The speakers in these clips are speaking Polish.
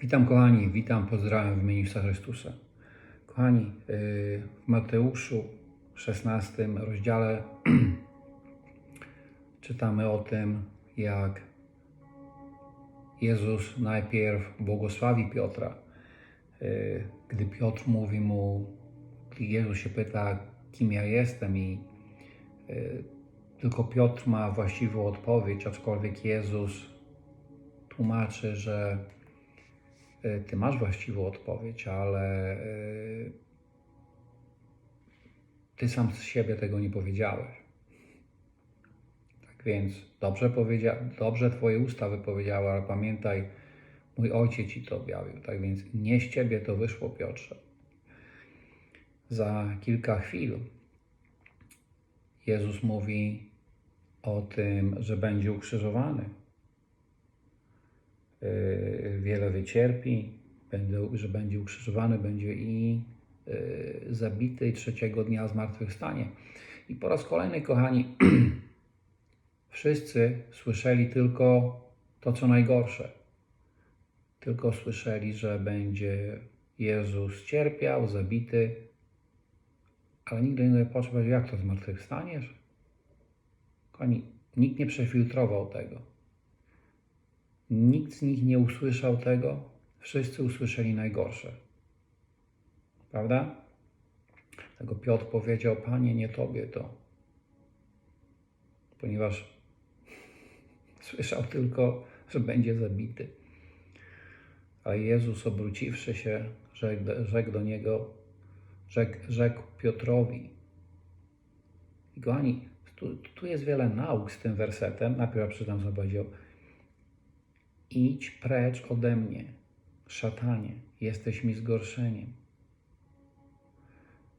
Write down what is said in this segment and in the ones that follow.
Witam kochani, witam, pozdrawiam w imieniu Jezusa Chrystusa. Kochani, yy, w Mateuszu 16 rozdziale czytamy o tym, jak Jezus najpierw błogosławi Piotra. Yy, Gdy Piotr mówi mu, Jezus się pyta, kim ja jestem i yy, tylko Piotr ma właściwą odpowiedź, aczkolwiek Jezus tłumaczy, że y, ty masz właściwą odpowiedź, ale y, ty sam z siebie tego nie powiedziałeś. Tak więc dobrze, powiedzia, dobrze twoje usta wypowiedziały, ale pamiętaj, mój ojciec ci to objawił. Tak więc nie z ciebie to wyszło, Piotrze. Za kilka chwil Jezus mówi o tym, że będzie ukrzyżowany. Wiele wycierpi, że będzie ukrzyżowany, będzie i yy, zabity i trzeciego dnia zmartwychwstanie. I po raz kolejny, kochani, wszyscy słyszeli tylko to, co najgorsze. Tylko słyszeli, że będzie Jezus cierpiał, zabity, ale nigdy nie począł, jak to zmartwychwstaniesz? Kochani, nikt nie przefiltrował tego. Nikt z nich nie usłyszał tego, wszyscy usłyszeli najgorsze. Prawda? Tego Piotr powiedział: Panie, nie tobie to. Ponieważ słyszał tylko, że będzie zabity. Ale Jezus, obróciwszy się, rzekł, rzekł do niego, rzekł, rzekł Piotrowi. I kochani, tu, tu jest wiele nauk z tym wersetem. Najpierw przeczytam, co powiedział. Idź precz ode mnie, szatanie, jesteś mi zgorszeniem.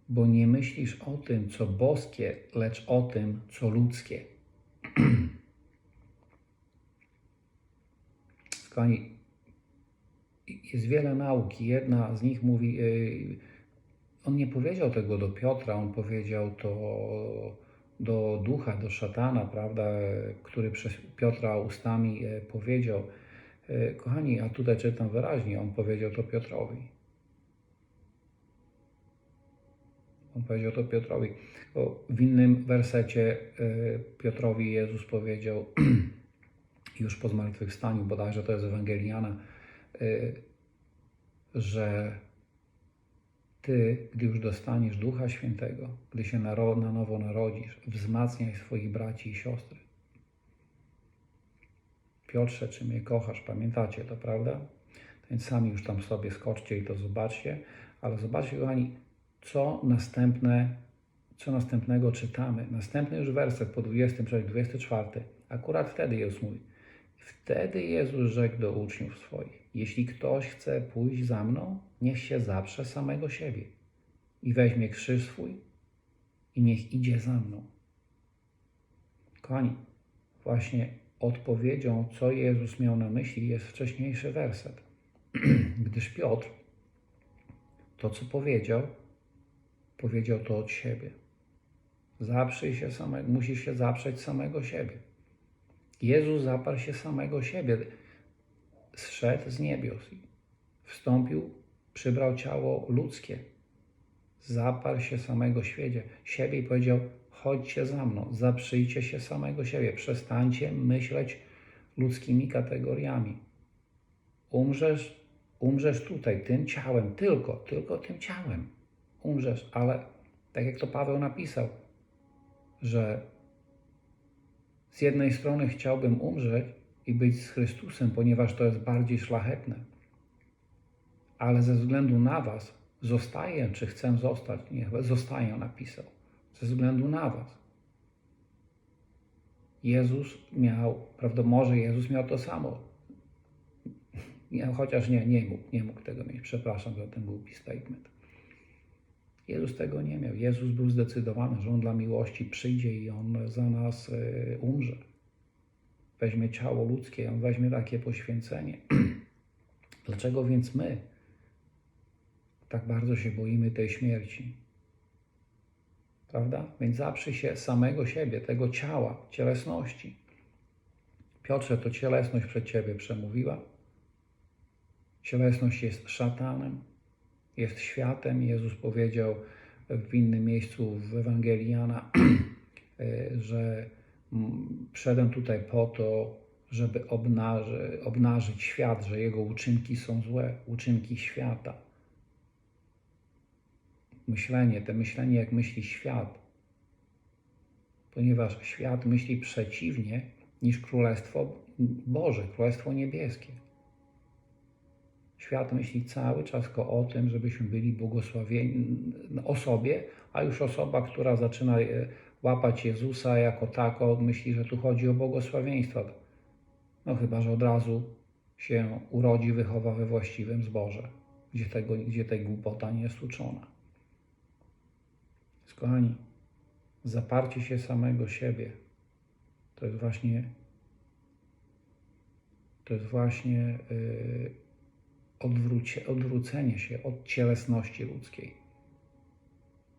Bo nie myślisz o tym, co boskie, lecz o tym, co ludzkie. Kochani, jest wiele nauki. Jedna z nich mówi, yy, on nie powiedział tego do Piotra, on powiedział to do ducha, do szatana, prawda, który przez Piotra ustami e, powiedział. E, Kochani, a tutaj czytam wyraźnie, on powiedział to Piotrowi. On powiedział to Piotrowi. Bo w innym wersecie e, Piotrowi Jezus powiedział już po zmartwychwstaniu, bodajże to jest Ewangeliana, e, że ty, gdy już dostaniesz Ducha Świętego, gdy się na, nowo narodzisz, wzmacniaj swoich braci i siostry. Piotrze, czy mnie kochasz? Pamiętacie to, prawda? Więc sami już tam sobie skoczcie i to zobaczcie. Ale zobaczcie, kochani, co następne, co następnego czytamy. Następny już werset po 23, 24. Akurat wtedy Jezus mówi. Wtedy Jezus rzekł do uczniów swoich: Jeśli ktoś chce pójść za mną, niech się zaprze samego siebie i weźmie krzyż swój i niech idzie za mną. Kochani, właśnie odpowiedzią, co Jezus miał na myśli, jest wcześniejszy werset. Gdyż Piotr to, co powiedział, powiedział to od siebie. Zaprzyj się samego, musisz się zaprzeć samego siebie. Jezus zaparł się samego siebie. Zszedł z niebios wstąpił, przybrał ciało ludzkie. Zaparł się samego świecie, siebie i powiedział: Chodźcie za mną, zaprzyjcie się samego siebie, przestańcie myśleć ludzkimi kategoriami. Umrzesz, umrzesz tutaj, tym ciałem, tylko, tylko tym ciałem. Umrzesz, ale tak jak to Paweł napisał, że z jednej strony chciałbym umrzeć i być z Chrystusem, ponieważ to jest bardziej szlachetne. Ale ze względu na Was zostaję, czy chcę zostać, niech zostaję, napisał. Ze względu na Was. Jezus miał, prawda, może Jezus miał to samo. Miał, chociaż nie, nie mógł, nie mógł tego mieć. Przepraszam za ten głupi statement. Jezus tego nie miał. Jezus był zdecydowany, że On dla miłości przyjdzie i On za nas y, umrze. Weźmie ciało ludzkie, On weźmie takie poświęcenie. Dlaczego więc my tak bardzo się boimy tej śmierci? Prawda? Więc zaprzyj się samego siebie, tego ciała, cielesności. Piotrze, to cielesność przed Ciebie przemówiła? Cielesność jest szatanem, jest światem. Jezus powiedział w innym miejscu w Ewangelii Jana, y, że mm, przyszedłem tutaj po to, żeby obnaży, obnażyć świat, że jego uczynki są złe, uczynki świata. Myślenie, te myślenie jak myśli świat, ponieważ świat myśli przeciwnie niż Królestwo Boże, Królestwo Niebieskie. Świat myśli cały czas o tym, żebyśmy byli błogosławieni o sobie, a już osoba, która zaczyna e, łapać Jezusa jako tako, myśli, że tu chodzi o błogosławieństwo. No chyba, że od razu się urodzi, wychowa we właściwym zborze, gdzie, tego, gdzie tej głupota nie jest uczona. Kochani, zaparcie się samego siebie. To jest właśnie to jest właśnie yy, odwrócie, odwrócenie się od cielesności ludzkiej,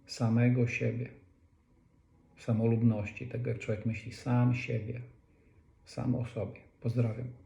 samego siebie, samolubności, tego jak człowiek myśli sam siebie, sam o sobie. Pozdrawiam.